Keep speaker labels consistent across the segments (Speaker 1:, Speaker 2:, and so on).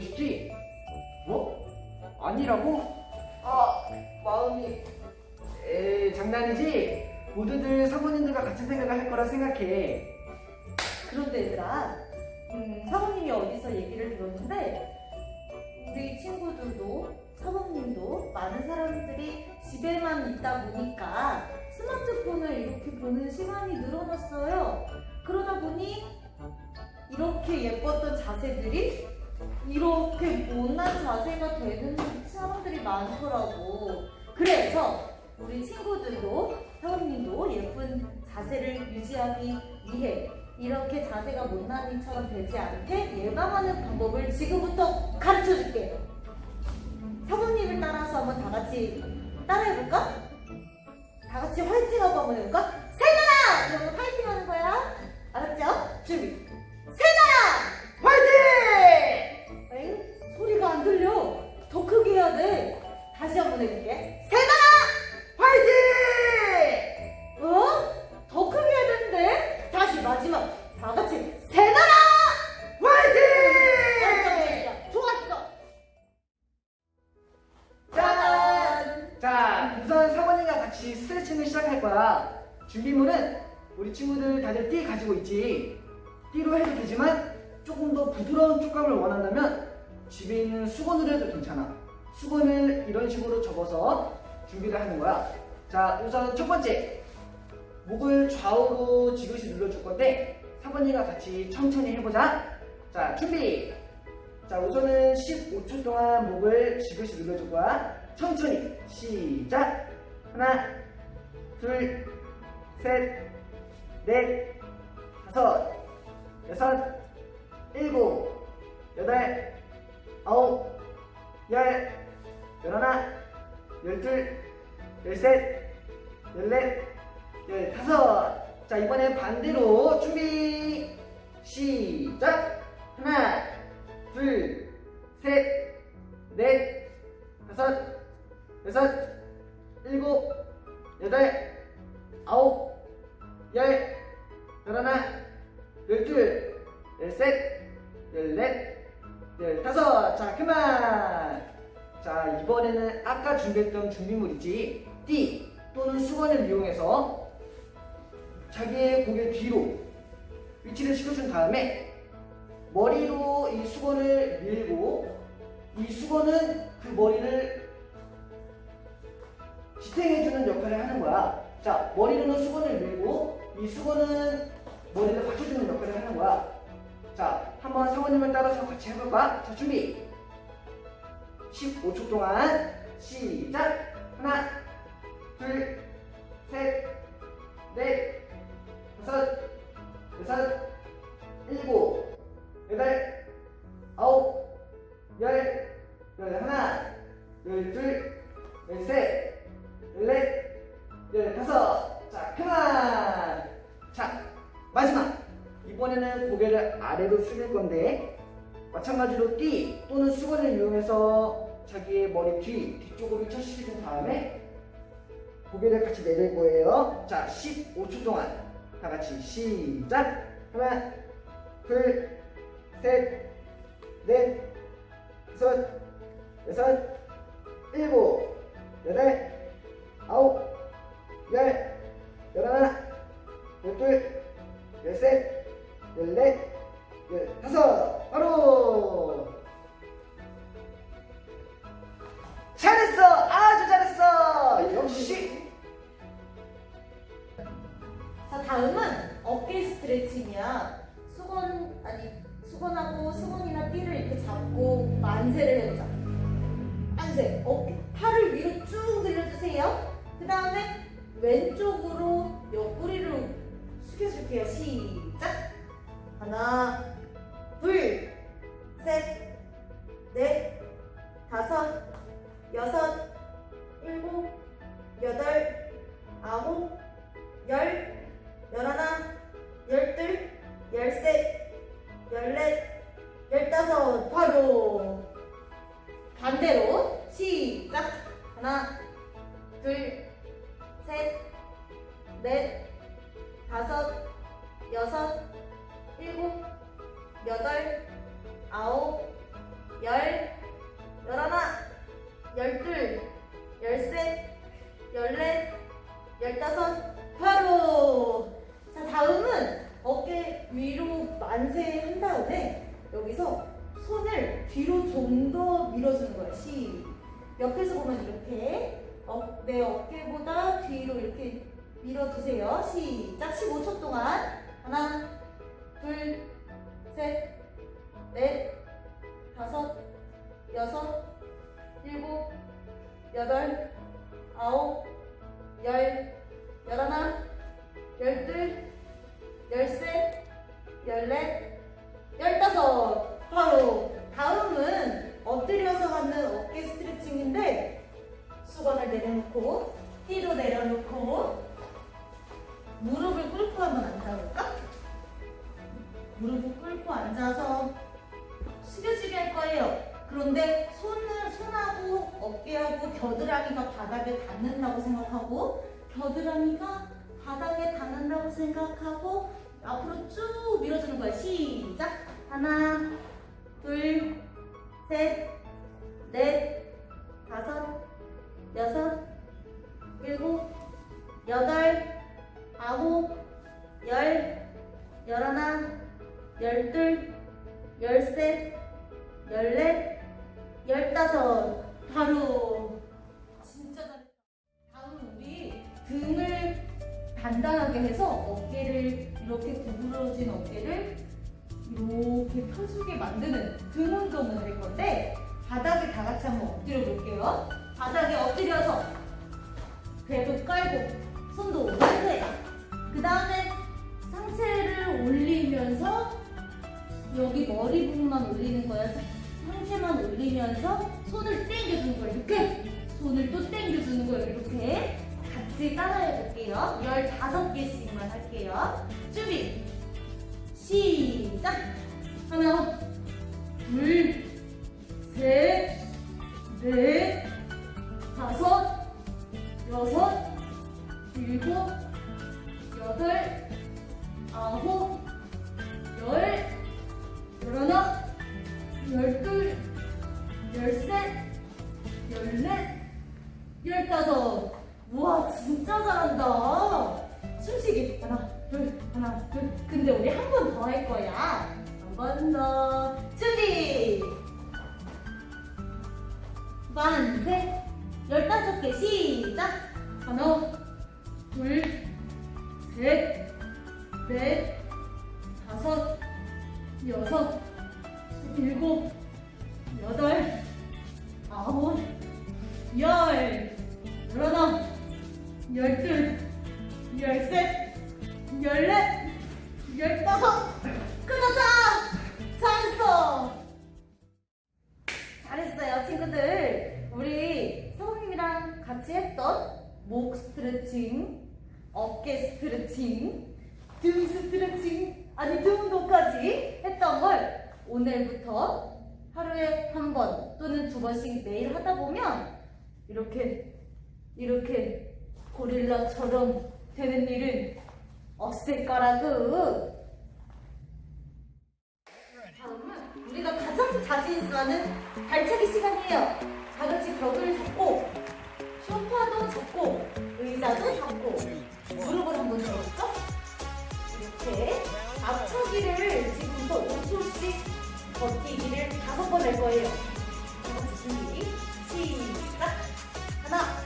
Speaker 1: 보고 싶지? 뭐? 아니라고? 아, 마음이... 에 장난이지? 모두들 사모님들과 같은 생각을 할 거라 생각해.
Speaker 2: 그런데 얘들아, 음, 사모님이 어디서 얘기를 들었는데 우리 친구들도 사모님도 많은 사람들이 집에만 있다 보니까 스마트폰을 이렇게 보는 시간이 늘어났어요. 그러다 보니 이렇게 예뻤던 자세들이 이렇게 못난 자세가 되는 사람들이 많더라고. 그래서 우리 친구들도 사모님도 예쁜 자세를 유지하기 위해 이렇게 자세가 못난 이처럼 되지 않게 예방하는 방법을 지금부터 가르쳐 줄게. 사모님을 따라서 한번 다 같이 따라해볼까? 다 같이 화이팅하고 한번 해볼까? 세나라! 이러면 화이팅 하는 거야. 알았죠? 준비. 세나라!
Speaker 1: 화이팅!
Speaker 2: 소리가 안 들려. 더 크게 해야 돼. 다시 한 번 해볼게. 세
Speaker 1: 준비를 하는 거야. 자, 우선 첫 번째. 목을 좌우로 지그시 눌러줄 건데 사모님과 같이 천천히 해보자. 자, 준비! 자, 우선은 15초 동안 목을 지그시 눌러줄 거야. 천천히. 시작. 하나, 둘, 셋, 넷, 다섯, 여섯, 일곱, 여덟, 아홉, 열, 열하나, 열둘, 열셋, 열넷, 열다섯. 자, 이번엔 반대로 준비. 시작. 하나, 둘, 셋, 넷, 다섯, 여섯, 일곱, 여덟, 아홉, 열, 열하나, 열둘, 열셋, 열넷, 열다섯. 자, 그만. 자, 이번에는 아까 준비했던 준비물이지. 띠 또는 수건을 이용해서 자기의 고개 뒤로 위치를 시켜준 다음에 머리로 이 수건을 밀고 이 수건은 그 머리를 지탱해주는 역할을 하는 거야. 자, 머리로는 수건을 밀고 이 수건은 머리를 받쳐주는 역할을 하는 거야. 자, 한번 사모님을 따라서 같이 해볼까? 자, 준비. 15초 동안 시작. 하나, 둘, 셋, 넷, 다섯, 여섯, 일곱, 여덟, 아홉, 열, 열하나, 열둘, 열셋, 열넷, 열다섯. 자, 그만. 자, 마지막. 이번에는 고개를 아래로 숙일 건데 마찬가지로 띠 또는 수건을 이용해서 자기의 머리 뒤 뒤쪽으로 쳐시킨 다음에 고개를 같이 내릴 거예요. 자, 15초 동안 다 같이 시작. 하나, 둘, 셋, 넷, 다섯, 여섯, 일곱, 여덟, 아홉, 열, 열하나, 열둘, 열셋, 열넷, 열다섯. 바로
Speaker 2: 열다섯. 바로 반대로 시작. 하나, 둘, 셋, 넷, 다섯, 여섯, 일곱, 여덟, 아홉, 열, 열하나, 열둘, 열셋, 열넷, 열다섯, 바로! 자, 다음은 어깨 위로 만세 한 다음에 여기서 손을 뒤로 좀 더 밀어주는 거야. 시. 옆에서 보면 이렇게 어, 내 어깨보다 뒤로 이렇게 밀어주세요. 시작. 15초 동안. 하나, 둘, 하나, 둘, 셋, 올리면서 여기 머리 부분만 올리는 거야. 상체만 올리면서 손을 당겨주는 거야. 이렇게 손을 또 당겨주는 거예요. 이렇게 같이 따라해 볼게요. 15개씩만 할게요. 준비. 시작! 하나, 둘, 셋, 넷, 다섯, 여섯, 일곱, 여덟, 아홉, 열, 열하나, 열둘, 열셋, 열넷, 열다섯. 우와, 진짜 잘한다. 숨쉬기. 하나, 둘, 하나, 둘. 근데 우리 한 번 더 할 거야. 한 번 더. 준비! 만세! 열다섯 개 시작! 하나, 스트레칭, 어깨 스트레칭, 등 스트레칭, 아니 등 운동까지 했던 걸 오늘부터 하루에 한 번 또는 두 번씩 매일 하다 보면 이렇게 이렇게 고릴라처럼 되는 일은 없을 거라고. 다음은 우리가 가장 자신 있어 하는 발차기 시간이에요. 다 같이 벽을 잡고 잡고 의자도 잡고 무릎을 한번 잡을까? 이렇게 앞차기를 지금부터 5초씩 버티기를 다섯 번 할 거예요. 다 같이 준비 시작. 하나,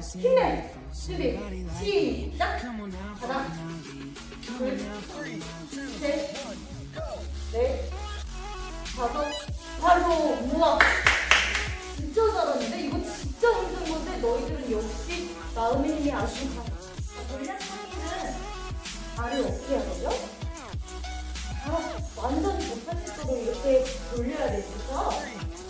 Speaker 2: 힘내. 준비. 시작. 하나, 둘, 셋, 넷, 다섯, 바로 우와. 진짜 잘하는데 이거 진짜 힘든 건데 너희들은 역시 마음의 힘이 아주 강. 원래 상의는 발을 어떻게 하죠? 아, 완전 180도로 이렇게 돌려야 되니까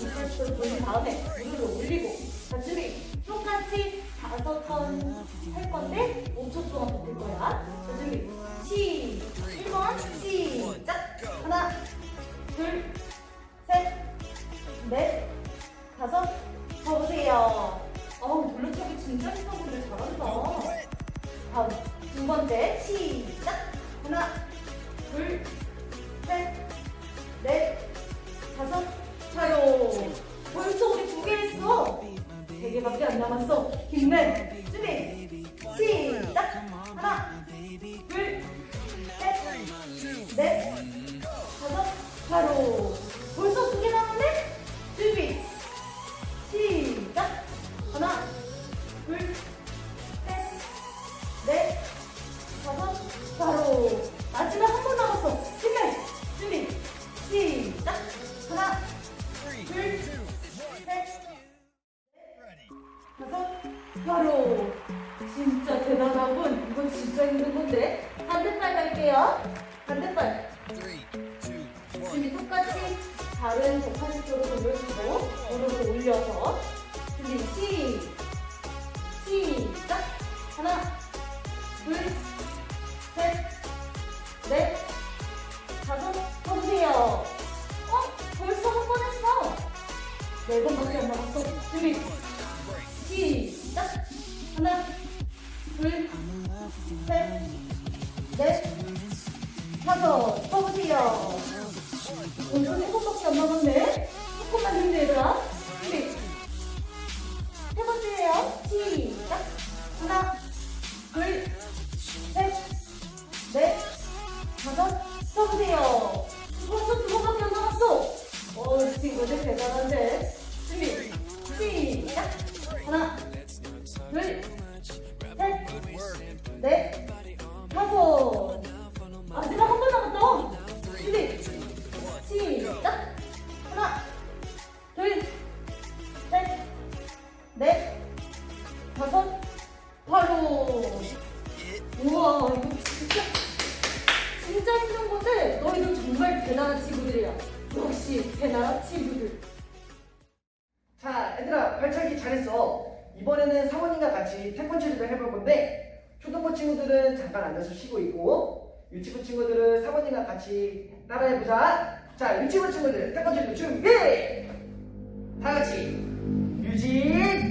Speaker 2: 180도로 돌린 다음에 무릎을 올리고 자 준비 똑같이 다섯 번 할 건데 5초 동안 버틸 거야. 자 준비 시 1번 시작. 하나 둘 셋 넷 다섯. 접으세요. 어우 돌려차기 진짜 힘들고 잘한다. 다음 두 번째. 시작. 하나 둘 셋 넷 다섯. 바로 개밖에 안 남았어. 힘내 준비 시작! 하나 둘 다섯 바로 진짜 대단하군. 이건 진짜 힘든 건데. 반대발 갈게요. 반대발. 준비 똑같이 발은 180도로 돌려주고 무릎을 올려서. 준비 시 시작. 하나 둘셋넷 다섯. 서보세요. 어? 벌써 한 번 했어. 네 번밖에 안 남았어. 준비 서보세요. 벌써 세 번밖에 안 남았네. 조금만 힘내 얘들아. 준비 세 번째예요. 시작. 하나 둘 셋 넷 다섯. 서보세요. 벌써 두 번밖에 안 남았어. 어 친구들 대단한데. 준비. 시작. 하나 친구들
Speaker 1: 자, 얘들아, 발차기 잘했어. 이번에는 사모님과 같이 태권도를 해볼 건데, 초등부 친구들은 잠깐 앉아서 쉬고 있고, 유치부 친구들은 사모님과 같이 따라해보자. 자, 유치부 친구들, 태권도 준비! 다 같이, 유진,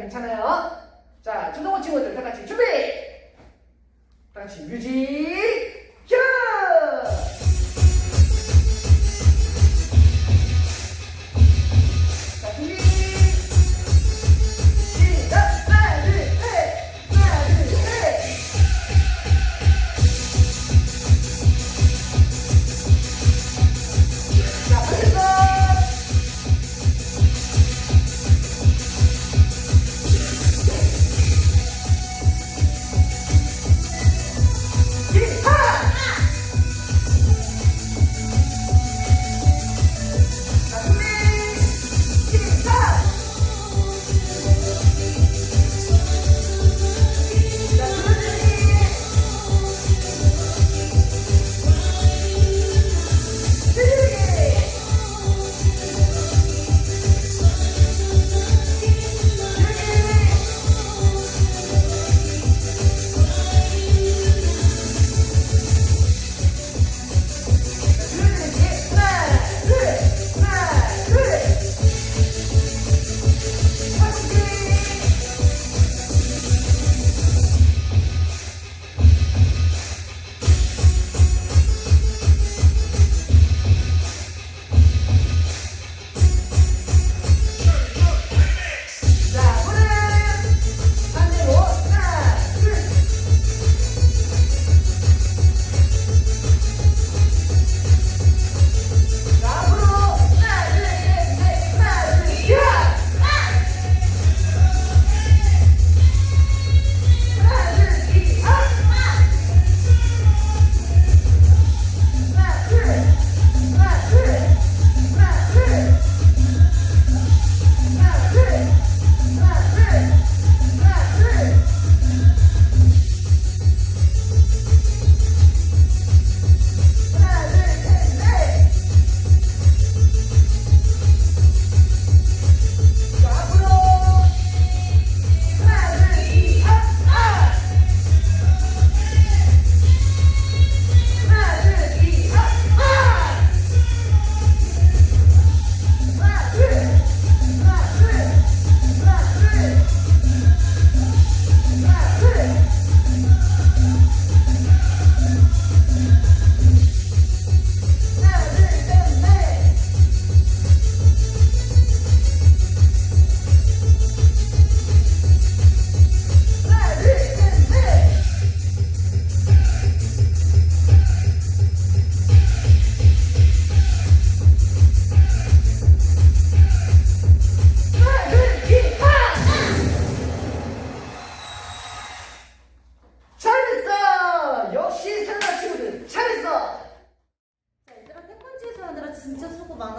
Speaker 1: 괜찮아요? 자, 초등부 친구들 다 같이 준비! 다 같이 뮤직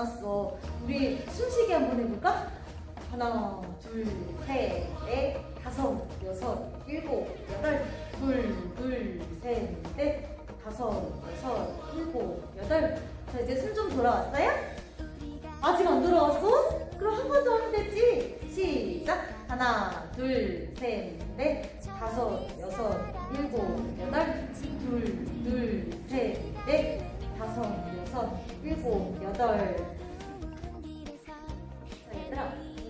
Speaker 2: 많았어. 우리 숨쉬기 한번 해볼까? 하나, 둘, 셋, 넷, 다섯, 여섯, 일곱, 여덟, 둘, 둘, 셋, 넷, 다섯, 여섯, 일곱, 여덟. 자 이제 숨 좀 돌아왔어요? 아직 안 돌아왔어? 그럼 한 번 더 하면 되지. 시작. 하나, 둘, 셋, 넷, 다섯, 여섯, 일곱, 여덟, 둘, 둘, 셋, 넷, 다섯, 여섯, 일곱, 여덟.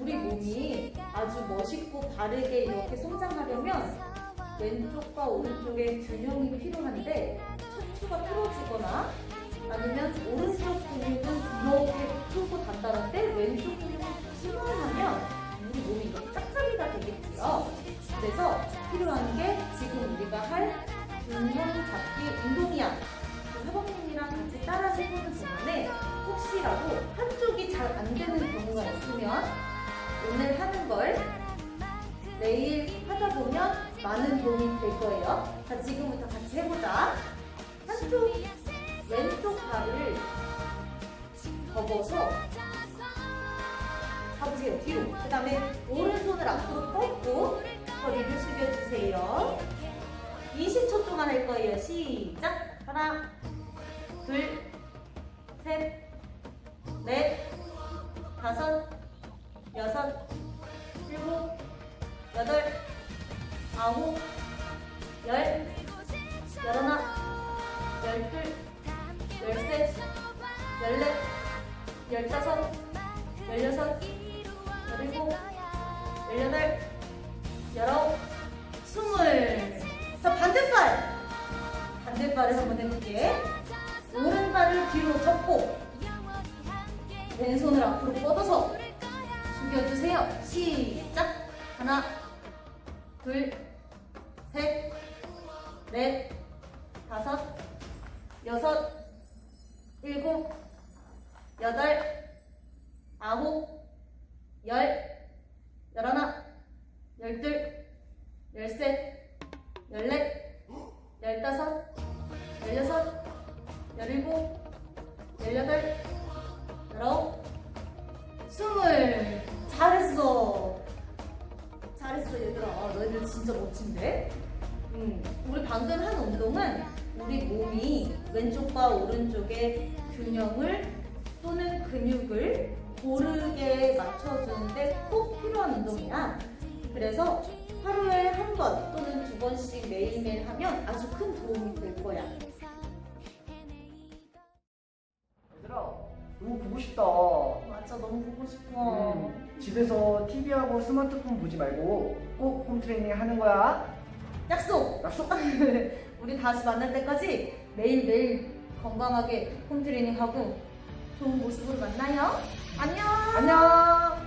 Speaker 2: 우리 몸이 아주 멋있고 바르게 이렇게 성장하려면 왼쪽과 오른쪽의 균형이 필요한데 척추가 틀어지거나 아니면 오른쪽 근육은 이렇게 크고 단단한데 왼쪽 근육은 튀어나오면 우리 몸이 짝짝이가 되겠지요. 그래서 필요한 게 지금 우리가 할 균형 잡기 운동이야. 그 사범님이랑 같이 따라 해보는 동안에 혹시라도 한쪽이 잘 안 되는 경우가 있으면 오늘 하는 걸 내일 하다 보면 많은 도움이 될 거예요. 자, 지금부터 같이 해보자. 한쪽 왼쪽 발을 접어서 잡으세요 뒤로. 그 다음에 오른손을 앞으로 뻗고 허리를 숙여주세요. 20초 동안 할 거예요. 시작. 하나, 둘, 하나, 둘, 셋, 넷, 필요한 운동이야. 그래서 하루에 한 번 또는 두 번씩 매일매일 하면 아주 큰 도움이 될 거야.
Speaker 1: 얘들아 너무 보고 싶다
Speaker 2: 맞아, 너무 보고 싶어.
Speaker 1: 음, 집에서 TV하고 스마트폰 보지 말고 꼭 홈트레이닝 하는 거야
Speaker 2: 약속!
Speaker 1: 약속
Speaker 2: 우리 다시 만날 때까지 매일매일 건강하게 홈트레이닝 하고 좋은 모습으로 만나요. 안녕!
Speaker 1: 안녕